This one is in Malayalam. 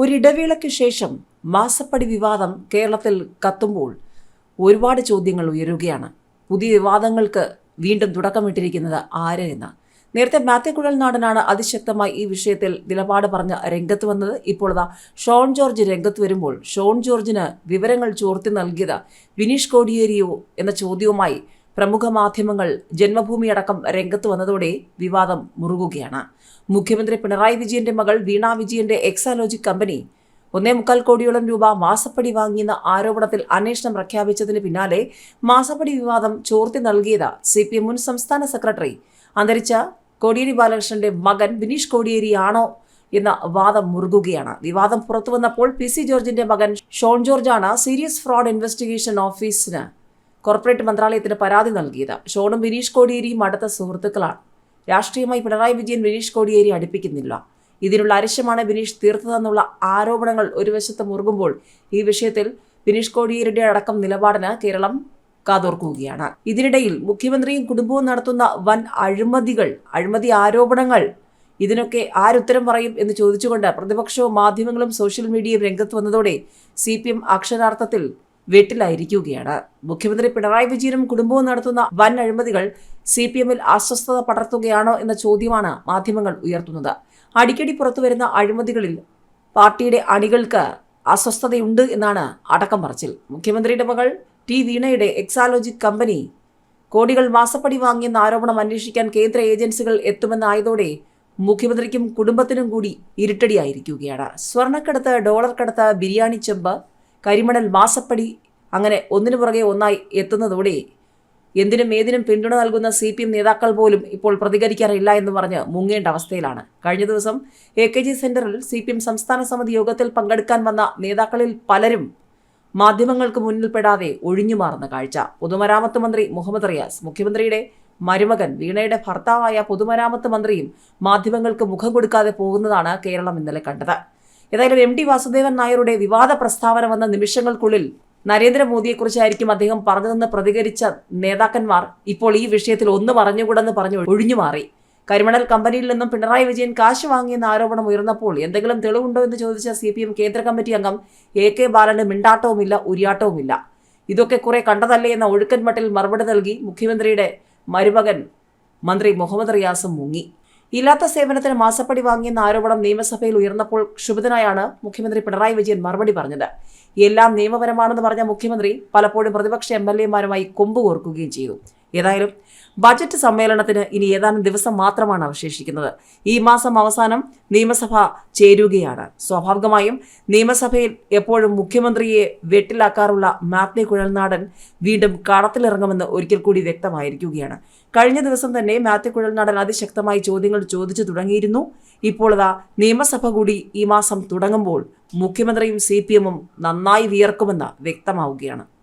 ഒരിടവേളയ്ക്ക് ശേഷം മാസപ്പടി വിവാദം കേരളത്തിൽ കത്തുമ്പോൾ ഒരുപാട് ചോദ്യങ്ങൾ ഉയരുകയാണ്. പുതിയ വിവാദങ്ങൾക്ക് വീണ്ടും തുടക്കമിട്ടിരിക്കുന്നത് ആര് എന്ന്. നേരത്തെ മാത്യു കുഴൽനാടനാണ് അതിശക്തമായി ഈ വിഷയത്തിൽ നിലപാട് പറഞ്ഞ് രംഗത്ത് വന്നത്. ഇപ്പോൾ ഇതാ ഷോൺ ജോർജ് രംഗത്ത് വരുമ്പോൾ ഷോൺ ജോർജിന് വിവരങ്ങൾ ചോർത്തി നൽകിയത് വിനീഷ് കോടിയേരിയോ എന്ന ചോദ്യവുമായി പ്രമുഖ മാധ്യമങ്ങൾ ജന്മഭൂമി അടക്കം രംഗത്ത് വന്നതോടെ വിവാദം മുറുകുകയാണ്. മുഖ്യമന്ത്രി പിണറായി വിജയന്റെ മകൾ വീണ വിജയന്റെ എക്സാലോജിക് കമ്പനി ഒന്നേ മുക്കാൽ കോടിയോളം രൂപ മാസപ്പടി വാങ്ങിയെന്ന ആരോപണത്തിൽ അന്വേഷണം പ്രഖ്യാപിച്ചതിന് പിന്നാലെ മാസപ്പടി വിവാദം ചോർത്തി നൽകിയത് സി പി എം മുൻ സംസ്ഥാന സെക്രട്ടറി. അന്തരിച്ച കോടിയേരി ബാലകൃഷ്ണന്റെ മകൻ ബിനീഷ് കോടിയേരിയാണോ എന്ന വാദം മുറുകുകയാണ്. വിവാദം പുറത്തുവന്നപ്പോൾ പി സി ജോർജിന്റെ മകൻ ഷോൺ ജോർജാണ് സീരിയസ് ഫ്രോഡ് ഇൻവെസ്റ്റിഗേഷൻ ഓഫീസിന് കോർപ്പറേറ്റ് മന്ത്രാലയത്തിന് പരാതി നൽകിയത്. ഷോണും ബിനീഷ് കോടിയേരിയും അടുത്ത സുഹൃത്തുക്കളാണ്. രാഷ്ട്രീയമായി പിണറായി വിജയൻ ബിനീഷ് കോടിയേരി അടുപ്പിക്കുന്നില്ല. ഇതിനുള്ള അരിശമാണ് ബിനീഷ് തീർത്തതെന്നുള്ള ആരോപണങ്ങൾ ഒരു വശത്ത് മുറുകുമ്പോൾ ഈ വിഷയത്തിൽ ബിനീഷ് കോടിയേരിയുടെ അടക്കം നിലപാടിന് കേരളം കാതോർക്കുകയാണ്. ഇതിനിടയിൽ മുഖ്യമന്ത്രിയും കുടുംബവും നടത്തുന്ന വൻ അഴിമതികൾ അഴിമതി ആരോപണങ്ങൾ ഇതിനൊക്കെ ആരുത്തരം പറയും എന്ന് ചോദിച്ചുകൊണ്ട് പ്രതിപക്ഷവും മാധ്യമങ്ങളും സോഷ്യൽ മീഡിയയും രംഗത്ത് വന്നതോടെ സി പി എം അക്ഷരാർത്ഥത്തിൽ വീട്ടിലായിരിക്കുകയാണ്. മുഖ്യമന്ത്രി പിണറായി വിജയനും കുടുംബവും നടത്തുന്ന വൻ അഴിമതികൾ സി പി എമ്മിൽ അസ്വസ്ഥത പടർത്തുകയാണോ എന്ന ചോദ്യമാണ് മാധ്യമങ്ങൾ ഉയർത്തുന്നത്. അടിക്കടി പുറത്തുവരുന്ന അഴിമതികളിൽ പാർട്ടിയുടെ അണികൾക്ക് അസ്വസ്ഥതയുണ്ട് എന്നാണ് അടക്കം പറച്ചിൽ. മുഖ്യമന്ത്രിയുടെ മകൾ ടി വീണയുടെ എക്സാലോജിക് കമ്പനി കോടികൾ മാസപ്പടി വാങ്ങിയെന്ന ആരോപണം അന്വേഷിക്കാൻ കേന്ദ്ര ഏജൻസികൾ എത്തുമെന്നായതോടെ മുഖ്യമന്ത്രിക്കും കുടുംബത്തിനും കൂടി ഇരുട്ടടിയായിരിക്കുകയാണ്. സ്വർണക്കടത്ത് ഡോളർ കടത്ത് ബിരിയാണി ചെമ്പ് കരിമണൽ മാസപ്പടി അങ്ങനെ ഒന്നിനു പുറകെ ഒന്നായി എത്തുന്നതോടെ എന്തിനും ഏതിനും പിന്തുണ നൽകുന്ന സി പി എം നേതാക്കൾ പോലും ഇപ്പോൾ പ്രതികരിക്കാറില്ല എന്ന് പറഞ്ഞ് മുങ്ങേണ്ട അവസ്ഥയിലാണ്. കഴിഞ്ഞ ദിവസം എ കെ ജി സെന്ററിൽ സി പി എം സംസ്ഥാന സമിതി യോഗത്തിൽ പങ്കെടുക്കാൻ വന്ന നേതാക്കളിൽ പലരും മാധ്യമങ്ങൾക്ക് മുന്നിൽപ്പെടാതെ ഒഴിഞ്ഞുമാറുന്ന കാഴ്ച. പൊതുമരാമത്ത് മന്ത്രി മുഹമ്മദ് റിയാസ് മുഖ്യമന്ത്രിയുടെ മരുമകൻ വീണയുടെ ഭർത്താവായ പൊതുമരാമത്ത് മന്ത്രിയും മാധ്യമങ്ങൾക്ക് മുഖം കൊടുക്കാതെ പോകുന്നതാണ് കേരളം ഇന്നലെ കണ്ടത്. ഏതായാലും എം ടി വാസുദേവൻ നായരുടെ വിവാദ പ്രസ്താവന വന്ന നിമിഷങ്ങൾക്കുള്ളിൽ നരേന്ദ്രമോദിയെക്കുറിച്ചായിരിക്കും അദ്ദേഹം പറഞ്ഞതെന്ന് പ്രതികരിച്ച നേതാക്കന്മാർ ഇപ്പോൾ ഈ വിഷയത്തിൽ ഒന്ന് പറഞ്ഞുകൂടെന്ന് പറഞ്ഞു ഒഴിഞ്ഞുമാറി കരിമണൽ കമ്പനിയിൽ നിന്നും പിണറായി വിജയൻ കാശ് വാങ്ങിയെന്ന ആരോപണം ഉയർന്നപ്പോൾ എന്തെങ്കിലും തെളിവുണ്ടോ എന്ന് ചോദിച്ച സി പി എം കേന്ദ്ര കമ്മിറ്റി അംഗം എ കെ ബാലന് മിണ്ടാട്ടവുമില്ല ഉരിയാട്ടവുമില്ല. ഇതൊക്കെ കുറെ കണ്ടതല്ലേ എന്ന ഒഴുക്കൻ മട്ടിൽ മറുപടി നൽകി മുഖ്യമന്ത്രിയുടെ മരുമകൻ മന്ത്രി മുഹമ്മദ് റിയാസും മുങ്ങി. ഇല്ലാത്ത സേവനത്തിന് മാസപ്പടി വാങ്ങിയെന്ന ആരോപണം നിയമസഭയിൽ ഉയർന്നപ്പോൾ ക്ഷുഭിതനായാണ് മുഖ്യമന്ത്രി പിണറായി വിജയൻ മറുപടി പറഞ്ഞത്. എല്ലാം നിയമപരമാണെന്ന് പറഞ്ഞ മുഖ്യമന്ത്രി പലപ്പോഴും പ്രതിപക്ഷ എം എൽ എമാരുമായി കൊമ്പ് കോർക്കുകയും ചെയ്തു. ഏതായാലും ബജറ്റ് സമ്മേളനത്തിന് ഇനി ഏതാനും ദിവസം മാത്രമാണ് അവശേഷിക്കുന്നത്. ഈ മാസം അവസാനം നിയമസഭ ചേരുകയാണ്. സ്വാഭാവികമായും നിയമസഭയിൽ എപ്പോഴും മുഖ്യമന്ത്രിയെ വെട്ടിലാക്കാറുള്ള മാത്യു കുഴൽനാടൻ വീണ്ടും കടത്തിലിറങ്ങുമെന്ന് ഒരിക്കൽ കൂടി വ്യക്തമായിരിക്കുകയാണ്. കഴിഞ്ഞ ദിവസം തന്നെ മാത്യു കുഴൽനാടൻ അതിശക്തമായി ചോദ്യങ്ങൾ ചോദിച്ചു തുടങ്ങിയിരുന്നു. ഇപ്പോൾ അതാ നിയമസഭ കൂടി ഈ മാസം തുടങ്ങുമ്പോൾ മുഖ്യമന്ത്രിയും സി നന്നായി വിയർക്കുമെന്ന് വ്യക്തമാവുകയാണ്.